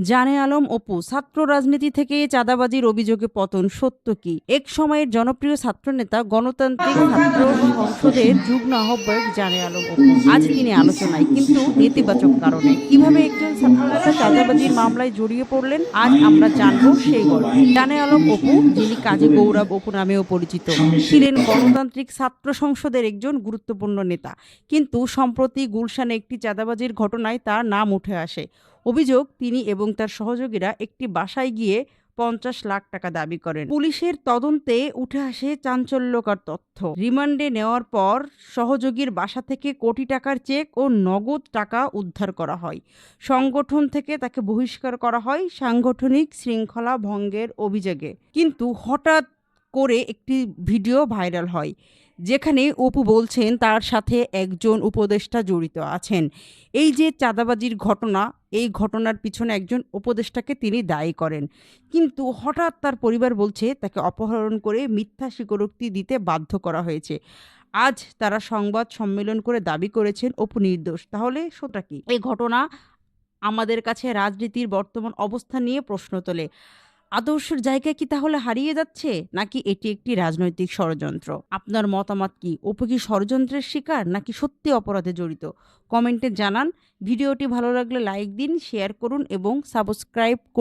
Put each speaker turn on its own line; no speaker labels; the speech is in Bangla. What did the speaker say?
জানে আলম অপু, ছাত্র রাজনীতি থেকে চাঁদাবাজির অভিযোগে পতন সত্য কি? এক সময়ের জনপ্রিয় ছাত্রনেতা, গণতান্ত্রিক ছাত্র সংসদের যুগ্ম আহ্বায়ক জানে আলম অপু। আজ তিনি আলোচনায়, কিন্তু নেতিবাচক কারণে। কীভাবে একজন ছাত্রনেতা চাঁদাবাজির মামলায় জড়িয়ে পড়লেন, আজ আমরা জানব সেই গল্প। জানে আলম অপু, যিনি কাজী গৌরব অপু নামেও পরিচিত। ছিলেন গণতান্ত্রিক ছাত্র সংসদের একজন গুরুত্বপূর্ণ নেতা। কিন্তু সম্প্রতি গুলশানে একটি চাঁদাবাজির ঘটনায় তার নাম উঠে আসে। অভিযোগ, তিনি এবং তার সহযোগীরা একটি বাসায় গিয়ে পঞ্চাশ লাখ টাকা দাবি করেন। পুলিশের তদন্তে উঠে আসে চাঞ্চল্যকর তথ্য। রিমান্ডে নেওয়ার পর সহযোগীর বাসা থেকে কোটি টাকার চেক ও নগদ টাকা উদ্ধার করা হয়। সংগঠন থেকে তাকে বহিষ্কার করা হয় সাংগঠনিক শৃঙ্খলা ভঙ্গের অভিযোগে। কিন্তু হঠাৎ করে একটি ভিডিও ভাইরাল হয়। যেখানে অপু বলছেন তার সাথে একজন উপদেষ্টা জড়িত আছেন। এই যে চাঁদাবাজির ঘটনা, এই ঘটনার পিছনে একজন উপদেষ্টাকে তিনি দায়ী করেন। কিন্তু হঠাৎ তার পরিবার বলছে তাকে অপহরণ করে মিথ্যা স্বীকারোক্তি দিতে বাধ্য করা হয়েছে। আজ তারা সংবাদ সম্মেলন করে দাবি করেছেন অপু নির্দোষ। তাহলে সেটা কি? এই ঘটনা আমাদের কাছে রাজনীতির বর্তমান অবস্থা নিয়ে প্রশ্ন তোলে। আদর্শের জায়গা কি তাহলে হারিয়ে যাচ্ছে? নাকি এটি একটি রাজনৈতিক ষড়যন্ত্র? আপনার মতামত কি অপু কি ষড়যন্ত্রের শিকার, নাকি সত্যি অপরাধে জড়িত? কমেন্টে জানান। ভিডিওটি ভালো লাগলে লাইক দিন, শেয়ার করুন এবং সাবস্ক্রাইব